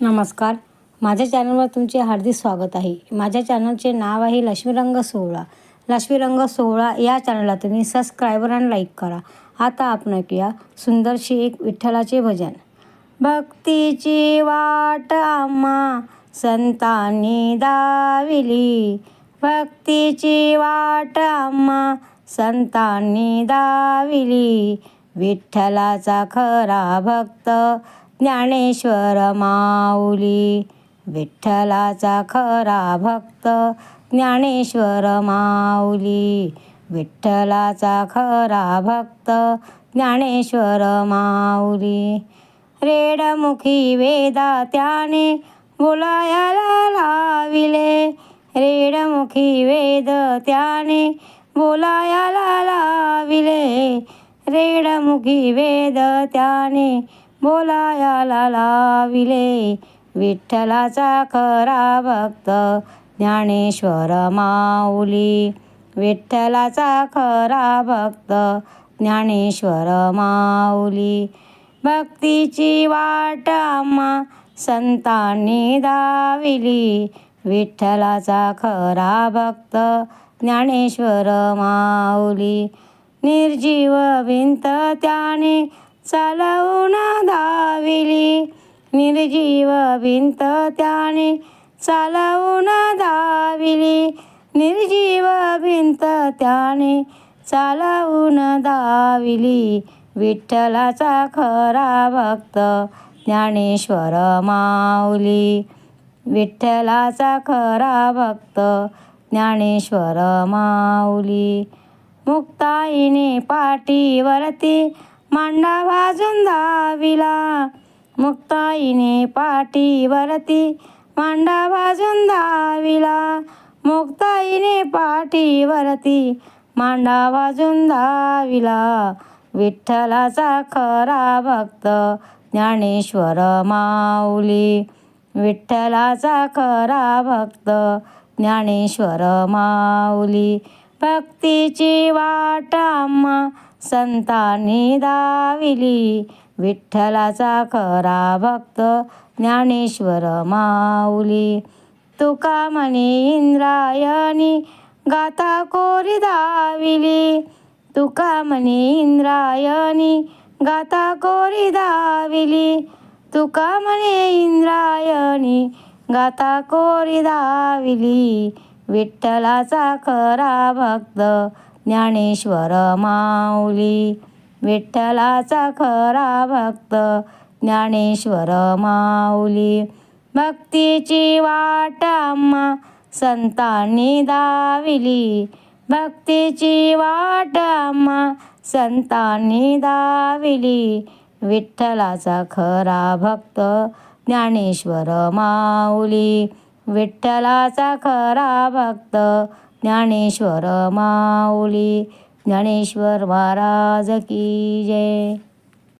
नमस्कार. माझ्या चॅनलवर तुमचे हार्दिक स्वागत आहे. माझ्या चॅनलचे नाव आहे लक्ष्मीरंग सोहळा. लक्ष्मीरंग सोहळा या चॅनलला तुम्ही सबस्क्रायबर आणि लाईक करा. आता आपण ऐकूया सुंदरशी एक विठ्ठलाचे भजन. भक्तीची वाट आम्हा संतांनी दाविली. भक्तीची वाट आम्हा संतांनी दाविली. विठ्ठलाचा खरा भक्त ज्ञानेश्वर माऊली. विठ्ठलाचा खरा भक्त ज्ञानेश्वर माऊली. विठ्ठलाचा खरा भक्त ज्ञानेश्वर माऊली. रेडमुखी वेदा त्याने बोलायला लाविले. रेडमुखी वेद त्याने बोलायला लाविले. रेडमुखी वेद त्याने बोलायला लाविले विठ्ठलाचा खरा भक्त ज्ञानेश्वर माऊली. विठ्ठलाचा खरा भक्त ज्ञानेश्वर माऊली. भक्तीची वाट आम्हा संतांनी दाविली. विठ्ठलाचा खरा भक्त ज्ञानेश्वर माऊली. निर्जीव भिंत त्याने चालवून धाविली. निर्जीव भिंत त्याने चालवून धाविली. निर्जीव भिंत त्याने चालवून धाविली. विठ्ठलाचा खरा भक्त ज्ञानेश्वर माऊली. विठ्ठलाचा खरा भक्त ज्ञानेश्वर माऊली. मुक्ताईने पाठीवरती मांडा वाजून धाविला मुक्ताईने पाठीवरती मांडा वाजून धाविला मुक्ताईने पाठीवरती मांडा वाजून धाविला विठ्ठलाचा खरा भक्त ज्ञानेश्वर माऊली. विठ्ठलाचा खरा भक्त ज्ञानेश्वर माऊली. भक्तीची वाट आम्हा संतांनी दाविली. विठ्ठलाचा खरा भक्त ज्ञानेश्वर माऊली. तुका म्हणी इंद्रायणी गाता कोरी दाविली. तुका म्हणी इंद्रायणी गाता कोरी दाविली. तुका म्हणे इंद्रायणी गाता कोरी दाविली. विठ्ठलाचा खरा भक्त ज्ञानेश्वर माऊली विठ्ठलाचा खरा भक्त ज्ञानेश्वर माऊली भक्तीची वाट आम्हा संतांनी दाविली. भक्तीची वाट आम्हा संतांनी दाविली. विठ्ठलाचा खरा भक्त ज्ञानेश्वर माऊली विठ्ठलाचा खरा भक्त ज्ञानेश्वर माऊली ज्ञानेश्वर महाराज की जय।